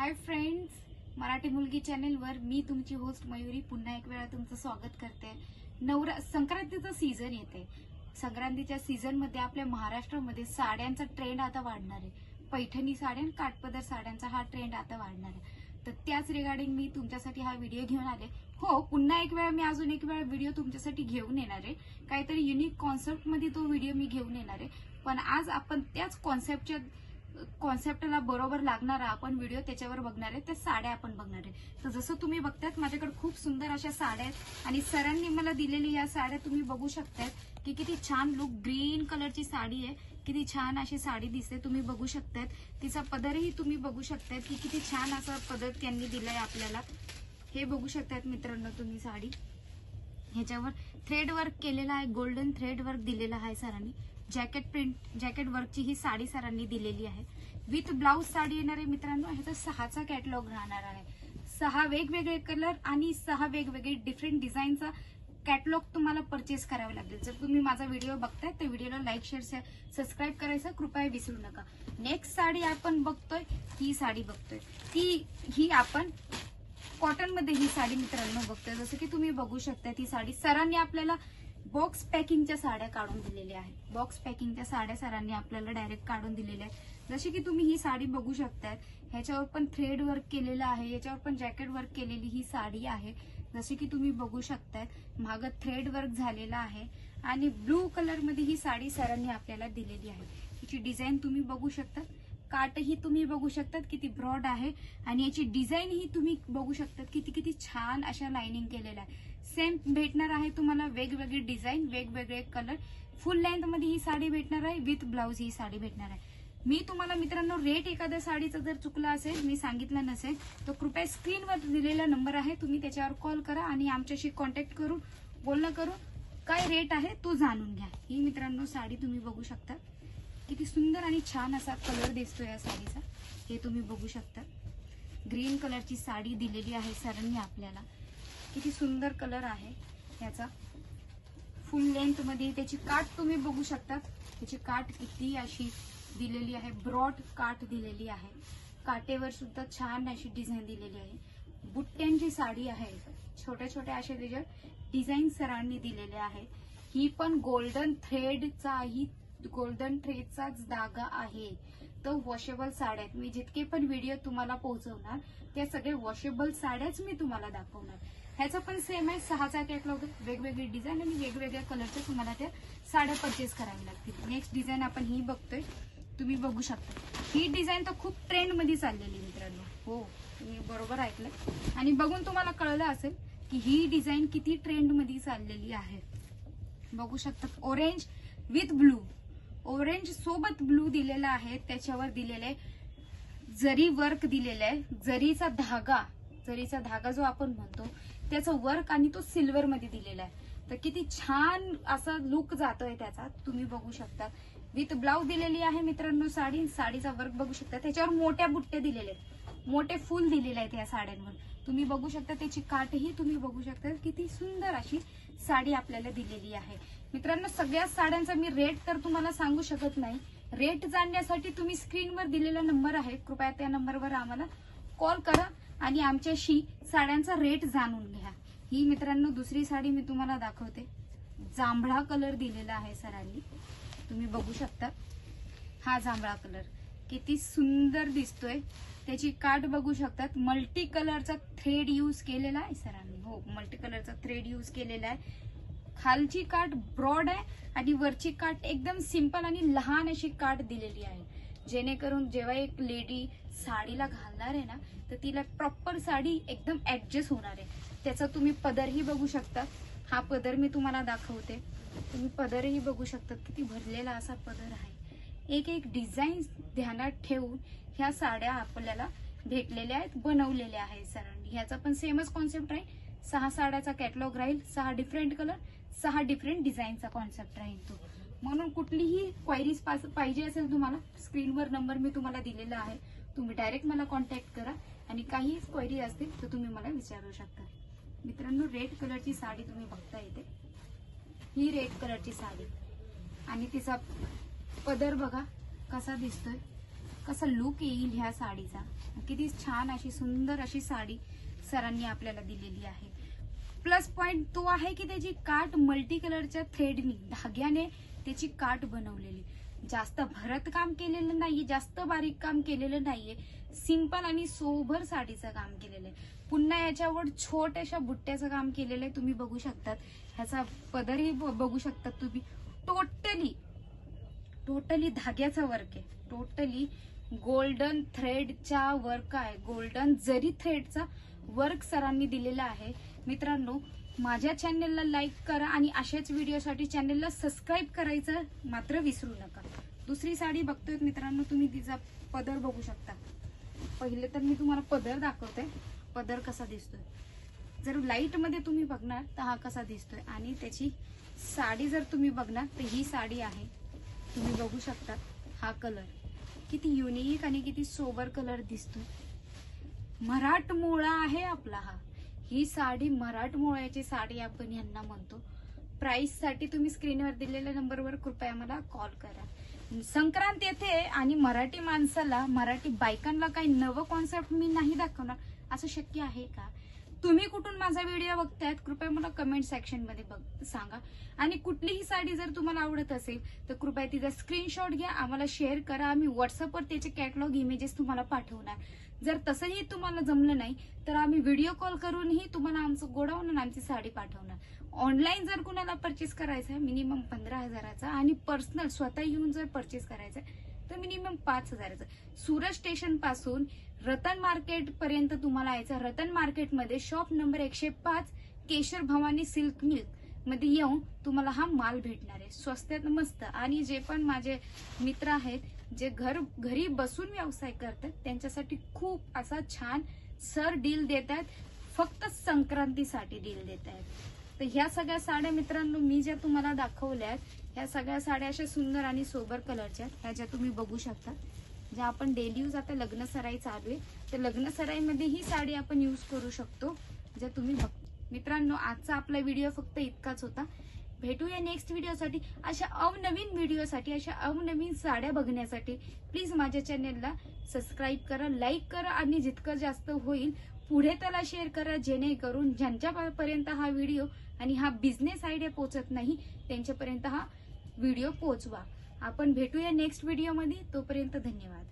Hi friends Marathi मुलगी चॅनेलवर मी तुमची होस्ट मयुरी पुन्हा एक वेळा तुमचं स्वागत करते. नवरा संक्रांतीचं सीझन येते. संक्रांतीच्या सीझनमध्ये आपल्या महाराष्ट्रामध्ये साड्यांचा ट्रेंड आता वाढणार आहे. पैठणी साड्या आणि काटपदर साड्यांचा हा ट्रेंड आता वाढणार आहे. तर त्याच रिगार्डिंग मी तुमच्यासाठी हा व्हिडिओ घेऊन आले. हो पुन्हा एक वेळा मी अजून एक वेळा व्हिडिओ तुमच्यासाठी घेऊन येणार आहे. काहीतरी युनिक कॉन्सेप्टमध्ये तो व्हिडिओ मी घेऊन येणार आहे. पण आज आपण त्याच कॉन्सेप्टच्या कॉन्सेप्टला बरोबर लागणारा आपण व्हिडिओ त्याच्यावर बघणार आहे त्या साड्या आपण बघणार आहे. तर जसं तुम्ही बघतात माझ्याकडे खूप सुंदर अशा साड्या आहेत. आणि सरांनी मला दिलेली या साड्या तुम्ही बघू शकतात की किती छान लुक ग्रीन कलरची साडी आहे. किती छान अशी साडी दिसते तुम्ही बघू शकतात तिचा पदरही तुम्ही बघू शकतात की किती छान असा पदर त्यांनी दिलाय आपल्याला. हे बघू शकतात मित्रांनो तुम्ही साडी. ह्याच्यावर थ्रेड वर्क केलेला आहे गोल्डन थ्रेड वर्क दिलेला आहे सरांनी. जॅकेट प्रिंट जॅकेट वर्कची ही साडी सरांनी दिलेली आहे. विथ ब्लाऊज साडी येणार आहे मित्रांनो ह्याचा सहाचा कॅटलॉग राहणार आहे. सहा वेगवेगळे कलर आणि सहा वेगवेगळे डिफरंट डिझाईनचा कॅटलॉग तुम्हाला परचेस करावा लागेल. जर तुम्ही माझा व्हिडिओ बघताय तर व्हिडिओला लाईक शेअर सबस्क्राईब करायचं कृपया विसरू नका. नेक्स्ट साडी आपण बघतोय ही साडी बघतोय. ती ही आपण कॉटनमध्ये ही साडी मित्रांनो बघतोय. जसं की तुम्ही बघू शकता ती साडी सरांनी आपल्याला बॉक्स पॅकिंगच्या साड्या काढून दिलेल्या आहेत. बॉक्स पॅकिंगच्या साड्या सरांनी आपल्याला डायरेक्ट काढून दिलेल्या आहेत. जसे की तुम्ही ही साडी बघू शकताय ह्याच्यावर पण थ्रेड वर्क केलेलं आहे याच्यावर पण जॅकेट वर्क केलेली ही साडी आहे. जसे की तुम्ही बघू शकताय मागं थ्रेड वर्क झालेला आहे आणि ब्लू कलरमध्ये ही साडी सरांनी आपल्याला दिलेली आहे. हिची डिझाईन तुम्ही बघू शकता. काटही तुम्ही बघू शकतात किती ब्रॉड आहे आणि याची डिझाईन ही तुम्ही बघू शकतात किती किती छान अशा लाइनिंग केलेल्या आहे. सेम भेटणार आहे तुम्हाला वेगवेगळी डिझाईन वेगवेगळे कलर. फुल लेंथमध्ये ही साडी भेटणार आहे विथ ब्लाऊज ही साडी भेटणार आहे. मी तुम्हाला मित्रांनो रेट एखाद्या साडीचा जर चुकला असेल मी सांगितलं नसेल तर कृपया स्क्रीनवर दिलेला नंबर आहे तुम्ही त्याच्यावर कॉल करा आणि आमच्याशी कॉन्टॅक्ट करून बोलणं करून काय रेट आहे तो जाणून घ्या. ही मित्रांनो साडी तुम्ही बघू शकता. किती सुंदर आणि छान असा कलर दिसतो या साडीचा. हे तुम्ही बघू शकता. ग्रीन कलरची साडी दिलेली आहे सरांनी आपल्याला. किती सुंदर कलर आहे याचा फुल लेंथमध्ये त्याची काठ तुम्ही बघू शकता त्याची काठ किती अशी दिलेली आहे ब्रॉड काठ दिलेली आहे. काटेवर सुद्धा छान अशी डिझाईन दिलेली आहे. बुट्ट्यांची साडी आहे. छोट्या छोट्या अशा त्याच्यात डिझाईन सरांनी दिलेले आहे. ही पण गोल्डन थ्रेडचाही गोल्डन थ्रेडचाच धागा आहे. तर वॉशेबल साड्या आहेत. मी जितके पण व्हिडिओ तुम्हाला पोहोचवणार त्या सगळे वॉशेबल साड्याच मी तुम्हाला दाखवणार. ह्याचं पण सेम आहे. सहाचा कॅटलॉग वेगवेगळी डिझाईन आणि वेगवेगळ्या कलरच्या तुम्हाला त्या साड्या परचेस कराव्या लागतील. नेक्स्ट डिझाईन आपण ही बघतोय. तुम्ही बघू शकता. ही डिझाईन तर खूप ट्रेंडमध्ये चाललेली आहे मित्रांनो. हो तुम्ही बरोबर ऐकलं आणि बघून तुम्हाला कळलं असेल की ही डिझाईन किती ट्रेंडमध्ये चाललेली आहे. बघू शकता. ऑरेंज विथ ब्लू ऑरेंज सोबत ब्लू दिलेला आहे. त्याच्यावर दिलेलं आहे. जरी वर्क दिलेलं आहे. जरीचा धागा जरीचा धागा जो आपण म्हणतो त्याचं वर्क आणि तो सिल्वर मध्ये दिलेला आहे. तर किती छान असा लुक जातोय त्याचा. तुम्ही बघू शकता. विथ ब्लाऊज दिलेली आहे मित्रांनो साडी. साडीचा वर्क बघू शकता. त्याच्यावर मोठ्या बुट्टे दिलेले आहेत. मोठे फुल दिलेले आहेत या साड्यांवर. तुम्ही बघू शकता त्याची काठही तुम्ही बघू शकता. किती सुंदर अशी साडी आपल्याला दिलेली आहे. मित्रांनो सगळ्या साड्यांचा मी रेट तर तुम्हाला सांगू शकत नाही. रेट जाणण्यासाठी तुम्ही स्क्रीनवर दिलेला नंबर आहे. कृपया त्या नंबरवर आम्हाला कॉल करा. आणि आमच्याशी साड्यांचा रेट जाणून घ्या. ही मित्रांनो दुसरी साडी मी तुम्हाला दाखवते. जांभळा कलर दिलेला आहे सरांनी. तुम्ही बघू शकता. हा जांभळा कलर किती सुंदर दिसतोय. त्याची काठ बघू शकतात. मल्टी कलरचा थ्रेड यूज केलेला आहे सरांनी. हो मल्टी कलरचा थ्रेड यूज केलेला आहे. खालची काठ ब्रॉड आहे आणि वरची काठ एकदम सिंपल आणि लहान अशी काठ दिलेली आहे. जेणेकरून जेव्हा एक लेडी साडीला घालणार आहे ना तर तिला प्रॉपर साडी एकदम ऍडजस्ट होणार आहे. त्याचा तुम्ही पदरही बघू शकता. हा पदर मी तुम्हाला दाखवते. तुम्ही पदरही बघू शकता. किती भरलेला असा पदर आहे. एक एक डिझाईन ध्यानात ठेवून ह्या साड्या आपल्याला भेटलेल्या आहेत बनवलेल्या आहेत सरांनी. ह्याचा पण सेमच कॉन्सेप्ट राहील. सहा साड्याचा कॅटलॉग राहील सहा डिफरंट कलर सहा डिफरंट डिझाईनचा कॉन्सेप्ट राहील तो. म्हणून कुठलीही क्वायरीज पाहिजे असेल तुम्हाला स्क्रीनवर नंबर मी तुम्हाला दिलेला आहे. तुम्ही डायरेक्ट मला कॉन्टॅक्ट करा आणि काही क्वायरी असतील तर तुम्ही मला विचारू शकता. मित्रांनो रेड कलरची साडी तुम्ही बघता येते ही रेड कलरची साडी. आणि तिचा पदर बघा कसा दिसतोय. कसा लुक येईल ह्या साडीचा. किती छान अशी सुंदर अशी साडी सरांनी आपल्याला दिलेली आहे. प्लस पॉइंट तो आहे की त्याची काट मल्टी कलरच्या थ्रेडनी धाग्याने त्याची काट बनवलेली. जास्त भरतकाम केलेलं नाहीये जास्त बारीक काम केलेलं नाहीये. सिंपल आणि सोभर साडीचं काम केलेलं आहे पुन्हा याच्यावर छोट्याशा बुट्ट्याचं काम केलेलं आहे तुम्ही बघू शकतात. ह्याचा पदरही ब- बघू शकतात तुम्ही. टोटली टोटली धाग्याचा वर्क आहे. टोटली गोल्डन थ्रेडचा वर्क आहे. गोल्डन जरी थ्रेडचा वर्क सरांनी दिलेला आहे मित्रांनो माझ्या चॅनेलला लाईक करा आणि अशाच व्हिडिओसाठी चॅनेलला सबस्क्राईब करायचं मात्र विसरू नका. दुसरी साडी बघतोय मित्रांनो तुम्ही तिचा पदर बघू शकता. पहिले तर मी तुम्हाला पदर दाखवते. पदर कसा दिसतोय? जर लाईटमध्ये तुम्ही बघणार तर हा कसा दिसतोय? आणि त्याची साडी जर तुम्ही बघणार तर ही साडी आहे. तुम्ही बघू शकता हा कलर किती युनिक आणि किती सोबर कलर दिसतोय. मराठमोळा आहे आपला हा. ही साडी मराठमोळ्याची साडी आपण यांना म्हणतो. प्राइससाठी तुम्ही स्क्रीनवर दिलेल्या नंबरवर कृपया मला कॉल करा. संक्रांत येते आणि मराठी माणसाला मराठी बायकांना काही नवं कॉन्सेप्ट मी नाही दाखवणार. असं शक्य आहे का? तुम्ही कुठून माझा व्हिडिओ बघतायत कृपया मला कमेंट सेक्शनमध्ये बघ सांगा. आणि कुठलीही साडी जर तुम्हाला आवडत असेल तर कृपया तिचा स्क्रीनशॉट घ्या आम्हाला शेअर करा. आम्ही व्हॉट्सअपवर त्याचे कॅटलॉग इमेजेस तुम्हाला पाठवणार. जर तसंही तुम्हाला जमलं नाही तर आम्ही व्हिडिओ कॉल करूनही तुम्हाला आमचं गोडाऊन आणि आमची साडी पाठवणार. ऑनलाईन जर कुणाला परचेस करायचं आहे मिनिमम पंधरा हजाराचा आणि पर्सनल स्वतः येऊन जर परचेस करायचं आहे तर मिनिमम पाच हजाराचा. सुरत स्टेशनपासून रतन मार्केट पर्यंत तुम्हाला यायचं रतन मार्केटमध्ये शॉप नंबर एकशे पाच केशर भवानी सिल्क मिल्कमध्ये येऊन तुम्हाला हा माल भेटणार आहे. स्वस्तात मस्त. आणि जे पण माझे मित्र आहेत जे घर घरी बसून व्यवसाय करतात त्यांच्यासाठी खूप असा छान सर डील देत आहेत फक्त संक्रांतीसाठी डील देत आहेत तर ह्या सगळ्या साड्या मित्रांनो मी ज्या तुम्हाला दाखवल्या आहेत ह्या सगळ्या साड्या अशा सुंदर आणि सोबर कलरच्या आहेत. ह्या ज्या तुम्ही बघू शकता. ज्या आपण डेली यूज आता लग्न सराई चालू आहे तर लग्न सराईमध्ये ही साडी आपण यूज करू शकतो ज्या तुम्ही बघ. मित्रांनो आजचा आपला व्हिडिओ फक्त इतकाच होता. भेटूया नेक्स्ट व्हिडिओसाठी अशा अवनवीन व्हिडिओसाठी अशा अवनवीन साड्या बघण्यासाठी प्लीज माझ्या चॅनेलला सबस्क्राईब करा लाईक करा आणि जितकं जास्त होईल पुढे त्याला शेअर करा जेणेकरून ज्यांच्यापर्यंत हा व्हिडिओ आणि हा बिझनेस आयडिया पोचत नाही त्यांच्यापर्यंत हा व्हिडिओ पोचवा. आपण भेटूया नेक्स्ट व्हिडिओमध्ये तोपर्यंत धन्यवाद.